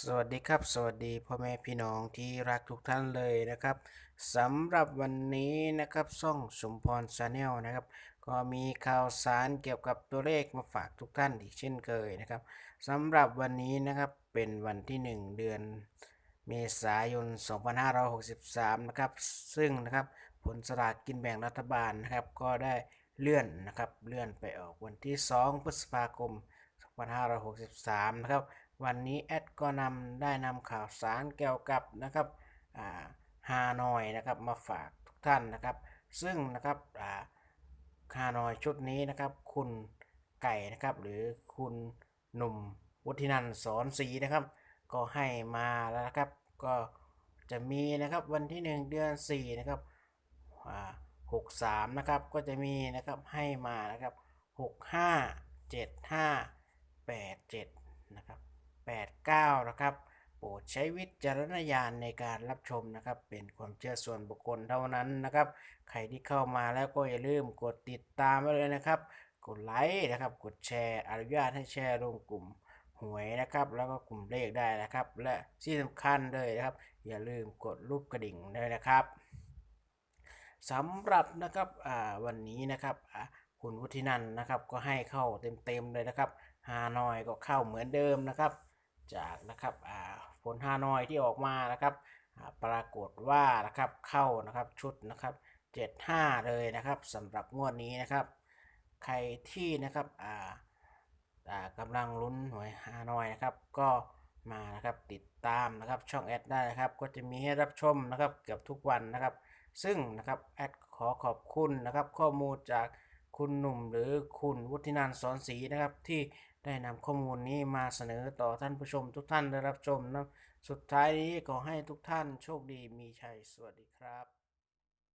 สวัสดีครับ สวัสดีพ่อแม่พี่น้องที่รักทุกท่านเลยนะครับสำหรับวันนี้นะครับช่องสมพรชาแนลนะครับ ก็มีข่าวสารเกี่ยวกับตัวเลขมาฝากทุกท่านอีกเช่นเคยนะครับสำหรับวันนี้นะครับเป็นวันที่ 1 เดือนเมษายน 2563 นะครับ ซึ่งนะครับผลสลากกินแบ่งรัฐบาลนะครับ ก็ได้เลื่อนนะครับเลื่อนไปออกวันที่ 2 พฤษภาคม 2563 นะครับ วันนี้แอดก็นำได้นำข่าวสารเกี่ยวกับนะครับฮานอยนะครับมาฝากทุกท่านนะครับ ซึ่งนะครับอ่าฮานอยชุดนี้นะครับคุณไก่นะครับหรือคุณหนุ่มวุฒินันสอนศรีนะครับ ก็ให้มาแล้วนะครับก็จะมีนะครับวันที่ 1 เดือน 4 นะครับอ่า63นะครับก็จะมีนะครับให้มานะครับ65 75 87นะครับ 89 นะครับ โปรดใช้วิจารณญาณในการรับชมนะครับ เป็นความเชื่อส่วนบุคคลเท่านั้นนะครับ ใครที่เข้ามาแล้วก็อย่าลืมกดติดตามไว้เลยนะครับ กดไลค์นะครับ กดแชร์อนุญาตให้แชร์ลงกลุ่มหวยนะครับ แล้วก็กลุ่มเลขได้นะครับ และที่สำคัญเลยนะครับ อย่าลืมกดรูปกระดิ่งด้วยนะครับสำหรับนะครับวันนี้นะครับคุณวุฒินันนะครับก็ให้เข้าเต็มๆเลยนะครับฮานอยก็เข้าเหมือนเดิมนะครับ จากนะครับผลฮานอยที่ออกมานะครับปรากฏว่านะครับเข้านะครับชุดนะครับ75 เลยนะครับสำหรับงวดนี้นะครับ ใครที่นะครับอ่าอ่ากำลังลุ้นหวยฮานอยนะครับ ก็มานะครับติดตามนะครับช่องแอดได้นะครับ ก็จะมีให้รับชมนะครับเกือบทุกวันนะครับ ซึ่งนะครับแอดขอขอบคุณนะครับ ข้อมูลจากคุณหนุ่มหรือคุณวุฒินันท์สอนศรีนะครับที่ ได้นำข้อมูลนี้มาเสนอต่อท่านผู้ชมทุกท่านได้รับชมนะ สุดท้ายนี้ขอให้ทุกท่านโชคดีมีชัย สวัสดีครับ